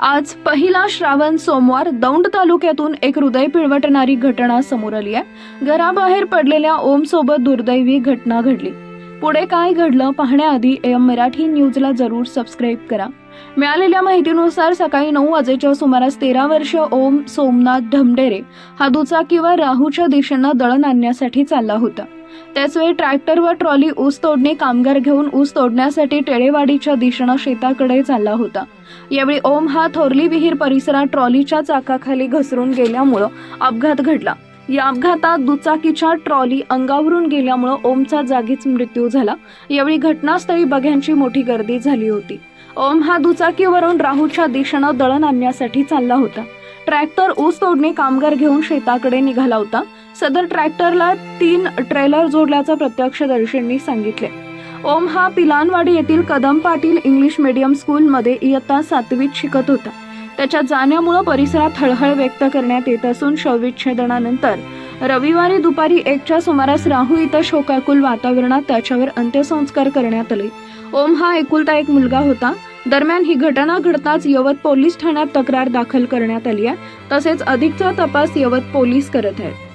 आज पहिला श्रावण सोमवार दौंड तालुक्यातून एक हृदय पिळवटणारी घटना समोर आली आहे. घराबाहेर पडलेल्या ओम सोबत दुर्दैवी घटना घडली. पुढे काय घडलं पाहण्याआधी एम मराठी न्यूजला जरूर सबस्क्राईब करा. मिळालेल्या माहितीनुसार सकाळी नऊ वाजेच्या सुमारास तेरा वर्ष ओम सोमनाथ ढमडेरे हा दुचाकीवर राहूच्या दिशेनं दळण आणण्यासाठी चालला होता. त्याचवेळी ट्रॅक्टर व ट्रॉली ऊस तोडणी कामगार घेऊन ऊस तोडण्यासाठी टेळेवाडीच्या दिशेनं शेताकडे चालला होता. यावेळी ओम हा थोरली विहीर परिसरात ट्रॉलीच्या चाकाखाली घसरून गेल्यामुळं अपघात घडला. या अपघातात दुचाकीच्या ट्रॉली अंगावरून गेल्यामुळं ओमचा जागीच मृत्यू झाला. यावेळी घटनास्थळी बघ्यांची मोठी गर्दी झाली होती. ओम हा दुचाकीवरून राहूच्या दिशेनं दळण आणण्यासाठी चालला होता. ट्रॅक्टर ऊस तोडणी कामगार घेऊन शेताकडे निघाला होता. सदर ट्रॅक्टरला तीन ट्रेलर जोडल्याचं प्रत्यक्षदर्शींनी सांगितले. ओम हा पिलानवाडी येथील कदम पाटील इंग्लिश मीडियम स्कूलमध्ये इयत्ता सातवीत शिकत होता. त्याच्या जाण्यामुळं परिसरात हळहळ व्यक्त करण्यात येत असून शवविच्छेदनानंतर रविवारी दुपारी एकच्या सुमारास राहू इथं शोकाकुल वातावरणात त्याच्यावर अंत्यसंस्कार करण्यात आले. ओम हा एकुलता एक मुलगा होता. दरम्यान ही घटना घडताच यवत पोलीस ठाण्यात तक्रार दाखल करण्यात आली आहे. तसेच अधिकचा तपास यवत पोलीस करत आहेत.